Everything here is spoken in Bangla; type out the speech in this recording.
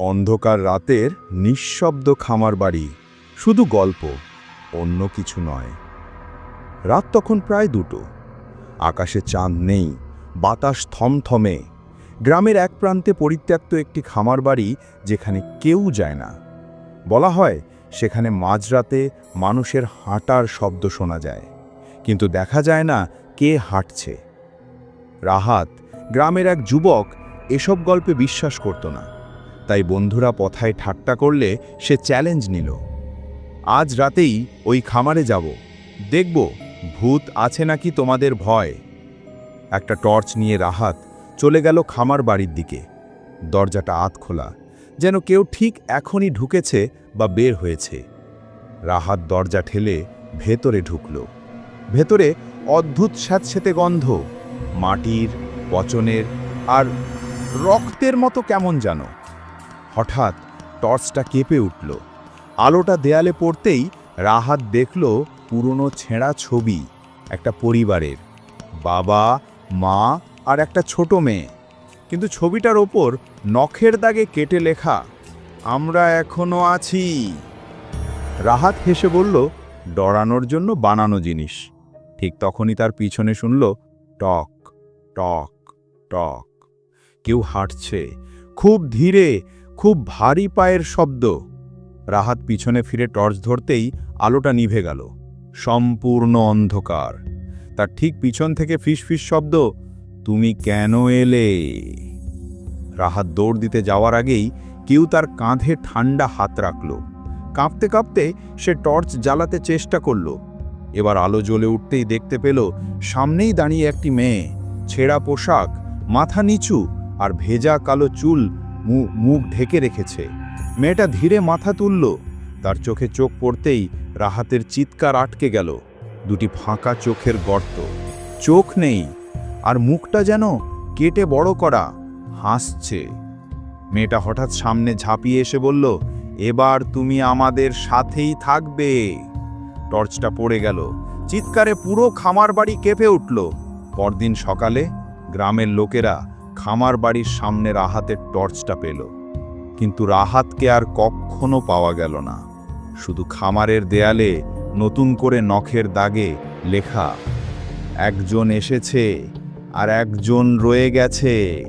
অন্ধকার রাতের নিঃশব্দ খামার বাড়ি, শুধু গল্প, অন্য কিছু নয়। রাত তখন প্রায় দুটো। আকাশে চাঁদ নেই, বাতাস থমথমে। গ্রামের এক প্রান্তে পরিত্যক্ত একটি খামার বাড়ি যেখানে কেউ যায় না। বলা হয়, সেখানে মাঝরাতে মানুষের হাঁটার শব্দ শোনা যায়। কিন্তু দেখা যায় না কে হাঁটছে। রাহাত, গ্রামের এক যুবক, এসব গল্পে বিশ্বাস করত না। তাই বন্ধুরা পথায় ঠাট্টা করলে সে চ্যালেঞ্জ নিল। আজ রাতেই ওই খামারে যাব। দেখব, ভূত আছে নাকি তোমাদের ভয়। একটা টর্চ নিয়ে রাহাত চলে গেল খামার বাড়ির দিকে। দরজাটা আত খোলা, যেন কেউ ঠিক এখনই ঢুকেছে বা বের হয়েছে। রাহাত দরজা ঠেলে ভেতরে ঢুকল। ভেতরে অদ্ভুত স্যাঁতস্যাঁতে গন্ধ, মাটির, পচনের আর রক্তের মতো কেমন যেন হঠাৎ টর্চটা কেঁপে উঠল। আলোটা দেয়ালে পড়তেই রাহাত দেখল পুরনো ছেঁড়া ছবি, একটা পরিবারের। বাবা, মা আর একটা ছোট মেয়ে। কিন্তু ছবিটার ওপর নখের দাগে কেটে লেখা, আমরা এখনও আছি। রাহাত হেসে বলল, ডরানোর জন্য বানানো জিনিস। ঠিক তখনই তার পিছনে শুনল, টক টক টক। কেউ হাঁটছে, খুব ধীরে খুব ভারী পায়ের শব্দ। রাহাত পিছনে ফিরে টর্চ ধরতেই আলোটা নিভে গেল। সম্পূর্ণ অন্ধকার। তার ঠিক পিছন থেকে ফিসফিস শব্দ, তুমি কেন এলে? রাহাত দৌড় দিতে যাওয়ার আগেই কেউ তার কাঁধে ঠান্ডা হাত রাখল। কাঁপতে কাঁপতে সে টর্চ জ্বালাতে চেষ্টা করল। এবার আলো জ্বলে উঠতেই দেখতে পেল, সামনেই দাঁড়িয়ে একটি মেয়ে। ছেঁড়া পোশাক, মাথা নিচু আর ভেজা কালো চুল মুখ ঢেকে রেখেছে। মেয়েটা ধীরে মাথা তুলল। তার চোখে চোখ পড়তেই রাহাতের চিৎকার আটকে গেল। দুটি ফাঁকা চোখের গর্ত। চোখ নেই। আর মুখটা যেন কেটে বড় করা, হাসছে। মেয়েটা হঠাৎ সামনে ঝাঁপিয়ে এসে বলল, এবার তুমি আমাদের সাথেই থাকবে। টর্চটা পড়ে গেল। চিৎকারে পুরো খামার বাড়ি কেঁপে উঠল। পরদিন সকালে গ্রামের লোকেরা খামার বাড়ির সামনে রাহাতের টর্চটা পেল। কিন্তু রাহাতকে আর কখনো পাওয়া গেল না। শুধু খামারের দেয়ালে নতুন করে নখের দাগে লেখা, একজন এসেছে আর একজন রয়ে গেছে।